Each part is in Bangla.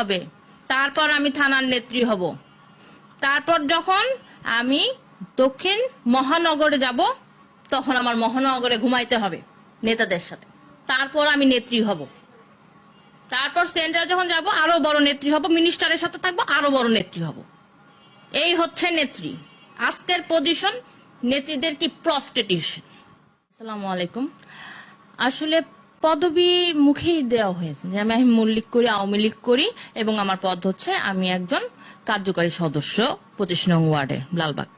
হবে। তারপর আমি থানার নেত্রী হব। তারপর যখন আমি দক্ষিণ মহানগরে যাব, তখন আমার মহানগরে ঘুমাইতে হবে নেতাদের সাথে। তারপর আমি নেত্রী হব। তারপর সেন্টার যখন যাব, আরও বড় নেত্রী হব, মিনিস্টারের সাথে থাকব, আরও বড় নেত্রী হব। এই হচ্ছে নেত্রী। আজকের পজিশন নেত্রীদের কি প্রস্টিটিউশন আসসালামু আলাইকুম। আসলে পদবি মুখেই দেওয়া হয়েছে যে আমি মল্লিক করি, আওয়ামী লীগ করি এবং আমার পদ হচ্ছে আমি একজন কার্যকারী সদস্য পঁচিশ নং ওয়ার্ডে, লালবাগ।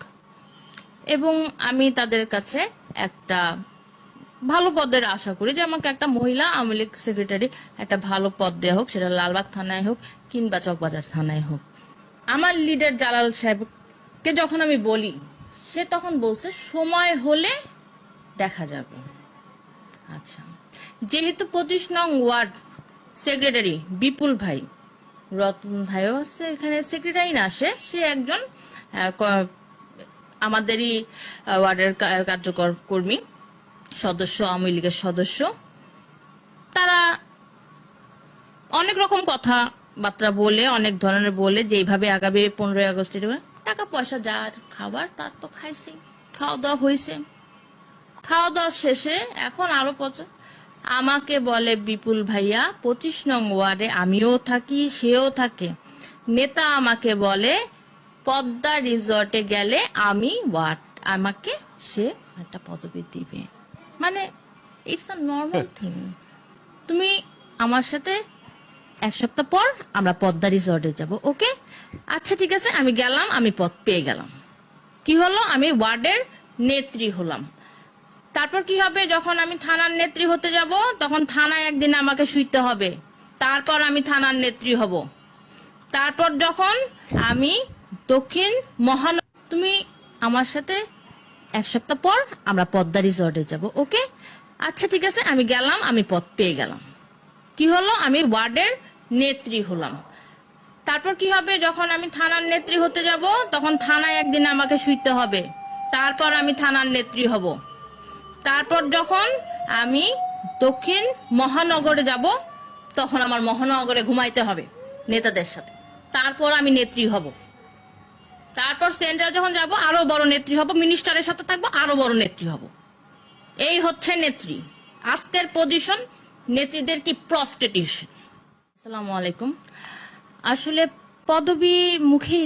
এবং আমি তাদের কাছে একটা ভালো পদের আশা করি যে আমাকে একটা মহিলা আওয়ামী লীগ সেক্রেটারি একটা ভালো পদ দেওয়া হোক, সেটা লালবাগ থানায় হোক কিংবা চকবাজার থানায় হোক। আমার লিডার জালাল সাহেবকে যখন আমি বলি, সে তখন বলছে, সময় হলে দেখা যাবে। আচ্ছা। যেহেতু পঁচিশ নং ওয়ার্ড সেক্রেটারি বিপুল ভাই। রতন ভাইও আছে, এখানে সেক্রেটারি না আসে সে একজন আমাদেরই ওয়ার্ডের কার্যকর কর্মী, সদস্য, আওয়ামী লীগের সদস্য। তারা অনেক রকম কথা বার্তা বলে, অনেক ধরনের বলে যেইভাবে আগামী পনেরোই আগস্টের টাকা পয়সা যার খাবার, তার তো খাইছে খাওয়া দাওয়া হয়েছে খাওয়া দাওয়া শেষে এখন আরও পচা আমাকে বলে বিপুল ভাইয়া পঁচিশ নং ওয়ার্ডে আমিও থাকি সেও থাকে। নেতা আমাকে বলে পদ্মা রিসর্টে গেলে আমি ওয়ার্ড আমাকে সে একটা পদবি দিবে। মানে ইটস আ নর্মাল থিং তুমি আমার সাথে এক সপ্তাহ পর আমরা পদ্মা রিসর্টে যাব ওকে? আচ্ছা ঠিক আছে আমি গেলাম আমি পদ পেয়ে গেলাম। কি হলো? আমি ওয়ার্ডের নেত্রী হলাম। তারপর কি হবে? যখন আমি থানার নেত্রী হতে যাব, তখন থানায় একদিন আমাকে শুইতে হবে। তারপর আমি থানার নেত্রী হব। তারপর যখন আমি দক্ষিণ মহান তুমি আমার সাথে এক সপ্তাহ পর আমরা পদ্মা রিসর্টে যাব, ওকে? আচ্ছা ঠিক আছে, আমি গেলাম, আমি পদ পেয়ে গেলাম। কি হলো? আমি ওয়ার্ডের নেত্রী হলাম। তারপর কি হবে? যখন আমি থানার নেত্রী হতে যাব, তখন থানায় একদিন আমাকে শুইতে হবে। তারপর আমি থানার নেত্রী হব। তারপর যখন আমি দক্ষিণ মহানগরে যাব, তখন আমার মহানগরে ঘুমাইতে হবে নেতাদের সাথে। তারপর আমি নেত্রী হব। তারপর সেন্টার যখন যাব, আরও বড় নেত্রী হব, মিনিস্টারের সাথে থাকব, আরও বড় নেত্রী হব। এই হচ্ছে নেত্রী। আজকের পজিশন, নেত্রীদের কি প্রস্টিটিউশন আসসালামু আলাইকুম। আসলে পদবি মুখেই